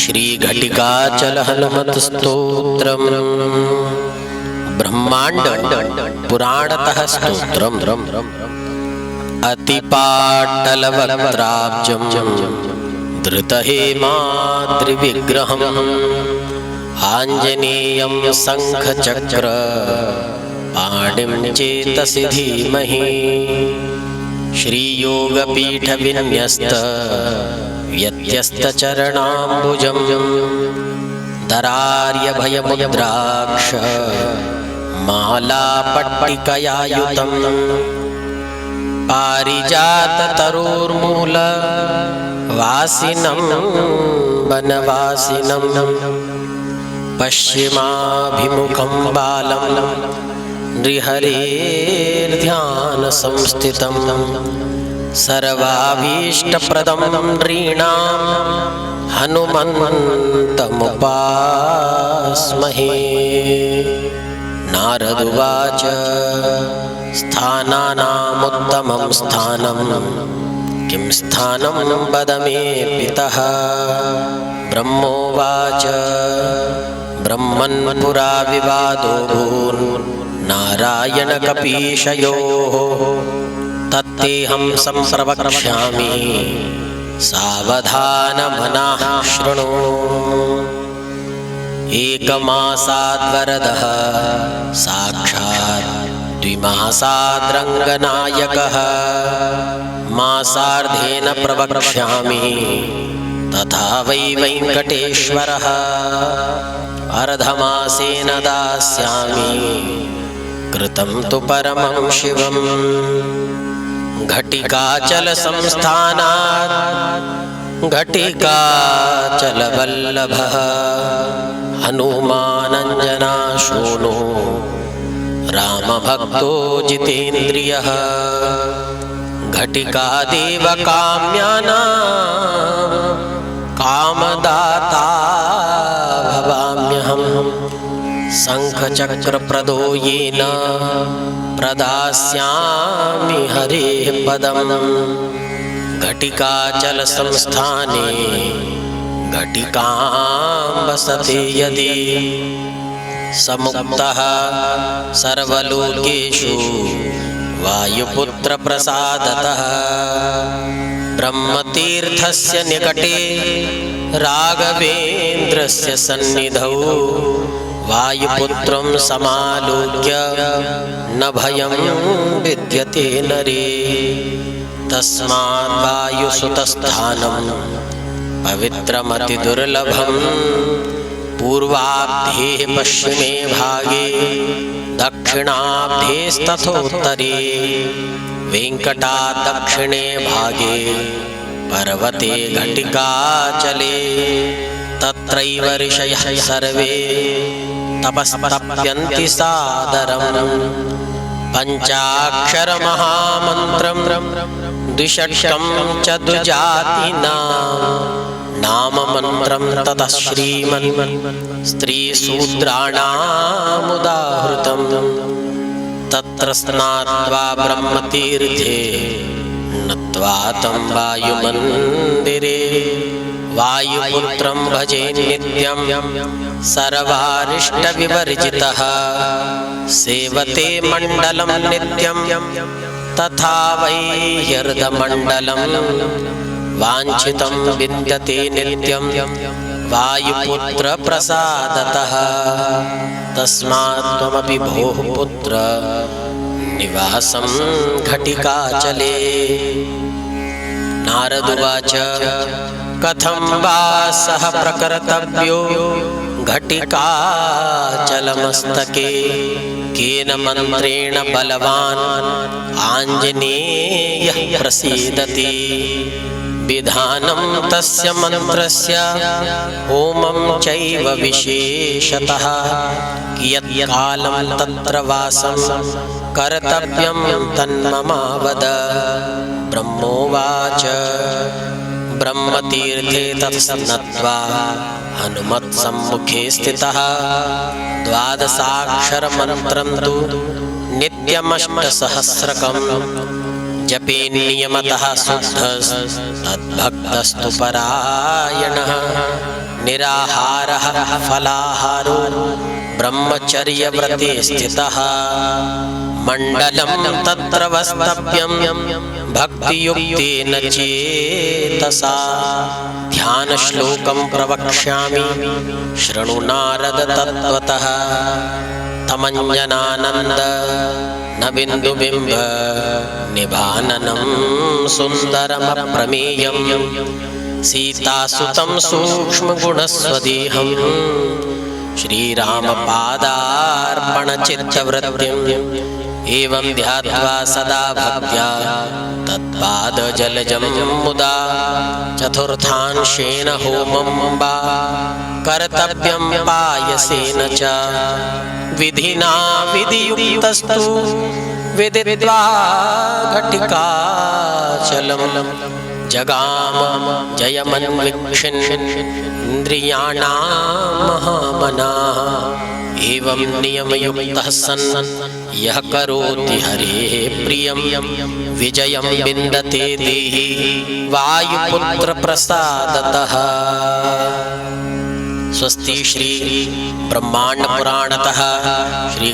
श्रीघटिकाचल हनुमत्स्तोत्रम् ब्रह्माण्ड पुराणतः स्तोत्रम् अतिपाटलवक्त्राब्जं धृतहेमाद्रिविग्रहम् आञ्जनेयं शङ्खचक्र पाणिं चेतसि धीमहि श्रीयोगपीठविन्यस्त व्यत्यस्तचरणाम्बुजं दरार्यभयमुद्राक्ष। मालापट्टिकयायुतम्। पारिजाततरुर्मूल। वासिनं वनवासिनं पश्चिमाभिमुखं बालं नृहरेर्ध्यानसंस्थितं सर्वाभीष्टप्रदं नृणां हनुमन्तमुपास्महे। नारदुवाच स्थानानामुत्तमं स्थानं किं स्थानं वद मे पितः? ब्रह्मोवाच ब्रह्मन् पुरा विवादो भून् नारायणकपीशयोः तत्तेऽहं सम्प्रवक्ष्यामि सावधानमनः शृणु। एकमासाद्वरदः साक्षात् द्विमासाद्रङ्गनायकः। मासार्धेन प्रवक्ष्यामि। तथा वै वेङ्कटेश्वरः। अर्धमासेन दास्यामि। कृतं तु परमं शिवम् घटिकाचलसंस्थानात् भक्तो जितेन्द्रिय रामभक्तो जितेन्द्रियः। घटिकादेवकाम्यानां शङ्खचक्रप्रदो येन प्रदास्यामि हरेः पदम् घटिकाचलसंस्थाने घटिकां वसते यदि समुक्तः सर्वलोकेषु वायुपुत्रप्रसादतः। ब्रह्मतीर्थस्य निकटे राघवेन्द्रस्य सन्निधौ वायुपुत्रं समालोक्य न भयं विद्यते नरे। तस्मात् वायुसुतस्थानं पवित्रमतिदुर्लभं पूर्वाब्धे पश्चिमे भागे दक्षिणाब्धेस्तथोत्तरे वेङ्कटात् दक्षिणे भागे पर्वते घटिकाचले तत्रैव ऋषयः सर्वे। तपस्तप्यन्ति सादरम् पञ्चाक्षरमहामन्त्रं द्विषट्कं च द्विजातीनां नाममन्त्रं ततः श्रीमन्। स्त्रीशूद्राणामुदाहृतं तत्र स्नात्वा ब्रह्मतीर्थे नत्वा तं वायुमन्दिरे। वायुपुत्रं भजे नित्यं सर्वारिष्टविवर्जितः सेवते मण्डलं नित्यं तथा वै ह्यर्धमण्डलं वाञ्छितं विद्यते नित्यं वायुपुत्रप्रसादतः। तस्मात् त्वमपि भोः पुत्र निवासं घटिकाचले। नारदुवाच कथं वा सः प्रकर्तव्यो? घटिकाचलमस्तके केन मन्त्रेण बलवान्? आञ्जनेयः प्रसीदति। विधानं तस्य मन्त्रस्य, होमं चैव विशेषतः। कियत् कालं तत्र वासं, कर्तव्यं तन्ममावद। ब्रह्मोवाच। ब्रह्मतीर्थे तत्सन्नत्वा हनुमत्सम्मुखे स्थितः द्वादशाक्षरमन्त्रं तु नित्यमष्टसहस्रकं जपे नियमतः शुद्धस्तद्भक्तस्तु परायणः నిరాహార ఫలాహారో బ్రహ్మచర్యవ్రతే స్థిత మండలం తత్ర వస్తవ్యం భక్తియుక్తేన చేతసా ధ్యాన శ్లోకం ప్రవక్ష్యామి శృణు నారద తత్వత తమంజనానంద నబిందుబింబ నిభాననం సుందరమప్రమేయం सीतासुतं सूक्ष्मगुणस्वदेहं। श्रीरामपादार्पणचित्तवृत्तिम्। एवं ध्यात्वा सदा भक्त्या। तत्पादजलजं मुदा। चतुर्थांशेन होमं वा कर्तव्यं पायसेन च। विधिना विधियुक्तस्तु। विदित्वा घटिकाचलं जगाम जयमन्विक्षिन् इन्द्रियाणां एवं नियमयुक्तः सन् यः करोति हरेः प्रियं विजयं विन्दते देहि वायुपुत्रप्रसादतः। स्वस्ति श्री ब्रह्मांड पुराणतः श्री